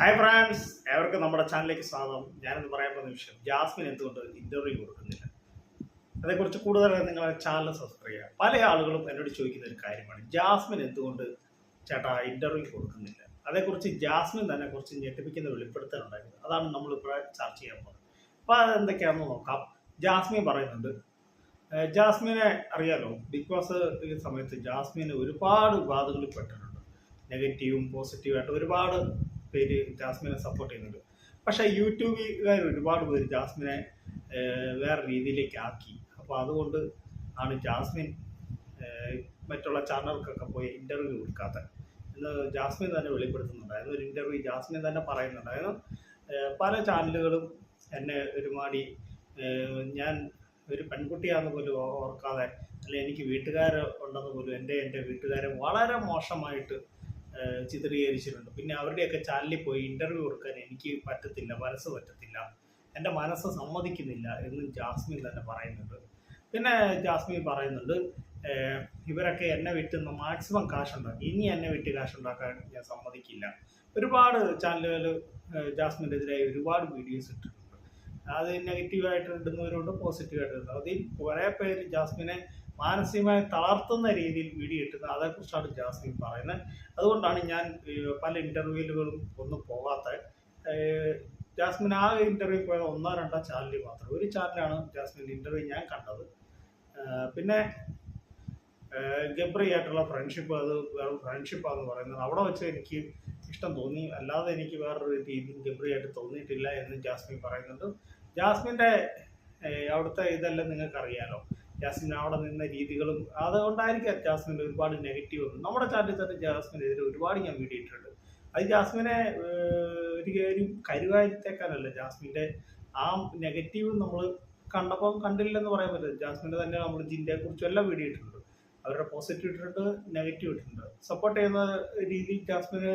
Hi France ഏവർക്കും നമ്മുടെ ചാനലിലേക്ക് സ്വാഗതം. ഞാനിന്ന് പറയാൻ പോകുന്ന വിഷയം ജാസ്മിൻ എന്തുകൊണ്ട് ഇന്റർവ്യൂ കൊടുക്കുന്നില്ല? അതേക്കുറിച്ച് കൂടുതൽ നിങ്ങളെ ചാനൽ സബ്സ്ക്രൈബ് ചെയ്യുക. പല ആളുകളും എന്നോട് ചോദിക്കുന്ന ഒരു കാര്യമാണ് ജാസ്മിൻ എന്തുകൊണ്ട് ചേട്ടാ ഇന്റർവ്യൂ കൊടുക്കുന്നില്ല? അതേക്കുറിച്ച് ജാസ്മിൻ തന്നെ കുറച്ച് ഞെട്ടിപ്പിക്കുന്ന വെളിപ്പെടുത്തലുണ്ടായിരുന്നു അതാണ് നമ്മളിപ്പോൾ ചർച്ച ചെയ്യാൻ പോകുന്നത്. അപ്പോൾ അതെന്തൊക്കെയാണെന്ന് നോക്കാം. ജാസ്മിൻ പറയുന്നുണ്ട് ജാസ്മിനെ അറിയാലോ ബിഗ് ബോസ് ഈ സമയത്ത് ജാസ്മിന് ഒരുപാട് വിവാദങ്ങളിൽ പെട്ടിട്ടുണ്ട്. നെഗറ്റീവും പോസിറ്റീവായിട്ട് ഒരുപാട് പേര് ജാസ്മിനെ സപ്പോർട്ട് ചെയ്യുന്നുണ്ട്. പക്ഷേ യൂട്യൂബുകാർ ഒരുപാട് പേര് ജാസ്മിനെ വേറെ രീതിയിലേക്ക് ആക്കി അപ്പോൾ അതുകൊണ്ട് ആണ് ജാസ്മിൻ മറ്റുള്ള ചാനലുകൾക്കൊക്കെ പോയി ഇന്റർവ്യൂ കൊടുക്കാത്തത്. എന്ന് ജാസ്മിൻ തന്നെ വെളിപ്പെടുത്തുന്നുണ്ടായിരുന്നു ഒരു ഇന്റർവ്യൂ ജാസ്മിൻ തന്നെ പറയുന്നുണ്ടായിരുന്നു പല ചാനലുകളും എന്നെ ഒരുമാടി ഞാൻ ഒരു പെൺകുട്ടിയാണെന്ന് പോലും ഓർക്കാതെ അല്ലെങ്കിൽ എനിക്ക് വീട്ടുകാർ ഉണ്ടെന്ന് പോലും എന്റെ എന്റെ വീട്ടുകാരെ വളരെ മോശമായിട്ട് ചിത്രീകരിച്ചിട്ടുണ്ട്. പിന്നെ അവരുടെയൊക്കെ ചാനലിൽ പോയി ഇന്റർവ്യൂ കൊടുക്കാൻ എനിക്ക് പറ്റത്തില്ല മനസ്സ് പറ്റത്തില്ല. എന്റെ മനസ്സ് സമ്മതിക്കുന്നില്ല എന്ന് ജാസ്മിൻ തന്നെ പറയുന്നുണ്ട്. പിന്നെ ജാസ്മിൻ പറയുന്നുണ്ട് ഇവരൊക്കെ എന്നെ വിറ്റ് മാക്സിമം കാശുണ്ടാക്കി ഇനി എന്നെ വിറ്റ് കാശുണ്ടാക്കാൻ ഞാൻ സമ്മതിക്കില്ല. ഒരുപാട് ചാനലുകൾ ജാസ്മിനെതിരായി ഒരുപാട് വീഡിയോസ് ഇട്ടിട്ടുണ്ട്. അത് നെഗറ്റീവായിട്ട് ഇടുന്നവരുണ്ട് പോസിറ്റീവായിട്ട് ഇടുന്നത്. അതിൽ കുറേ പേര് ജാസ്മിനെ മാനസികമായി തളർത്തുന്ന രീതിയിൽ വീഡിയോ ഇട്ടുന്നത് അതേക്കുറിച്ചാണ് ജാസ്മിൻ പറയുന്നത്. അതുകൊണ്ടാണ് ഞാൻ പല ഇന്റർവ്യൂലുകളും ഒന്നും പോകാത്ത ജാസ്മിൻ ആ ഇന്റർവ്യൂ പോയത് ഒന്നോ രണ്ടോ ചാനലിൽ മാത്രം ഒരു ചാനലാണ് ജാസ്മിന്റെ ഇന്റർവ്യൂ ഞാൻ കണ്ടത്. പിന്നെ ഗബ്രി ആയിട്ടുള്ള ഫ്രണ്ട്ഷിപ്പ് അത് വേറെ ഫ്രണ്ട്ഷിപ്പാന്ന് പറയുന്നത്. അവിടെ വെച്ച് എനിക്ക് ഇഷ്ടം തോന്നി. അല്ലാതെ എനിക്ക് വേറൊരു രീതിയിൽ ഗബ്രി ആയിട്ട് തോന്നിയിട്ടില്ല എന്ന് ജാസ്മിൻ പറയുന്നുണ്ട്. ജാസ്മിന്റെ അവിടുത്തെ ഇതെല്ലാം നിങ്ങൾക്ക് അറിയാലോ ജാസ്മിൻ അവിടെ നിന്ന രീതികളും അതുകൊണ്ടായിരിക്കാം ജാസ്മിന്റെ ഒരുപാട് നെഗറ്റീവ് ഒന്നും നമ്മുടെ ചാനലിൽ തന്നെ ജാസ്മിനെതിരെ ഒരുപാട് ഞാൻ വീഡിയോ ഇട്ടിട്ടുണ്ട്. അത് ജാസ്മിനെ ഒരു ഒരു കരുവായിരുത്തേക്കാനല്ല ജാസ്മിന്റെ ആ നെഗറ്റീവ് നമ്മൾ കണ്ടപ്പോൾ കണ്ടില്ലെന്ന് പറയാൻ പറ്റില്ല. ജാസ്മിന്റെ തന്നെ നമ്മൾ ജിൻഡയെ കുറിച്ചും എല്ലാം വീഡിയോ ഇട്ടിട്ടുണ്ട്. അവരുടെ പോസിറ്റീവ് ഇട്ടിട്ടുണ്ട് നെഗറ്റീവ് ഇട്ടിട്ടുണ്ട്. സപ്പോർട്ട് ചെയ്യുന്ന രീതിയിൽ ജാസ്മിന്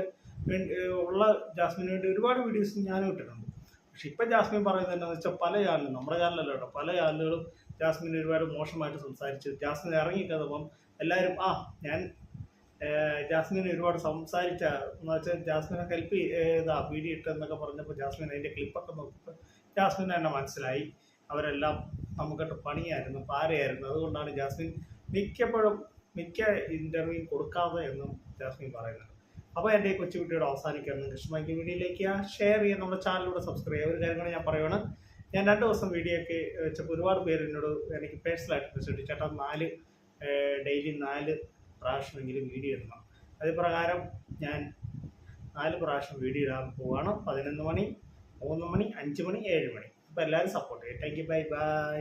ഉള്ള ജാസ്മിന് വേണ്ടി ഒരുപാട് വീഡിയോസ് ഞാനും ഇട്ടിട്ടുണ്ട്. പക്ഷെ ഇപ്പം ജാസ്മിൻ പറയുന്നത് എന്താണെന്ന് വെച്ചാൽ പല ചാനലും നമ്മുടെ ചാനലല്ല കേട്ടോ പല ചാനലുകളും ജാസ്മിൻ ഒരുപാട് മോശമായിട്ട് സംസാരിച്ച് ജാസ്മിൻ ഇറങ്ങിക്കതപ്പം എല്ലാവരും ആ ഞാൻ ജാസ്മിൻ ഒരുപാട് സംസാരിച്ച എന്ന് വെച്ചാൽ ജാസ്മിനെ ഹെൽപ്പ് ചെയ്താ വീഡിയോ ഇട്ടെന്നൊക്കെ പറഞ്ഞപ്പോൾ ജാസ്മിൻ അതിന്റെ ക്ലിപ്പൊക്കെ നോക്കിയപ്പോൾ ജാസ്മിൻ തന്നെ മനസ്സിലായി അവരെല്ലാം നമുക്കിട്ട് പണിയായിരുന്നു പാരയായിരുന്നു. അതുകൊണ്ടാണ് ജാസ്മിൻ മിക്കപ്പോഴും മിക്ക ഇന്റർവ്യൂ കൊടുക്കാതെ എന്നും ജാസ്മിൻ പറയുന്നത്. അപ്പോൾ എന്റെ ഈ കൊച്ചു വീഡിയോയുടെ അവസാനിക്കുകയാണ് കൃഷ്ണമാക്കി വീഡിയോയിലേക്ക് ഷെയർ ചെയ്യുക നമ്മുടെ ചാനലിലൂടെ സബ്സ്ക്രൈബ് ചെയ്യുക ഒരു കാര്യം കൂടെ ഞാൻ പറയുവാണ്. ഞാൻ രണ്ട് ദിവസം വീഡിയോ ഒക്കെ വെച്ചപ്പോൾ ഒരുപാട് പേര് എന്നോട് എനിക്ക് പേഴ്സണലായിട്ട് മെസ്സേജ് ചേട്ടാ നാല് ഡെയിലി നാല് പ്രാവശ്യമെങ്കിലും വീഡിയോ ഇടണം. അത് പ്രകാരം ഞാൻ നാല് പ്രാവശ്യം വീഡിയോ ഇടാൻ പോവാണ്. പതിനൊന്ന് മണി മൂന്ന് മണി അഞ്ച് മണി ഏഴ് മണി. അപ്പോൾ എല്ലാവരും സപ്പോർട്ട് ചെയ്യും. Thank you bye bye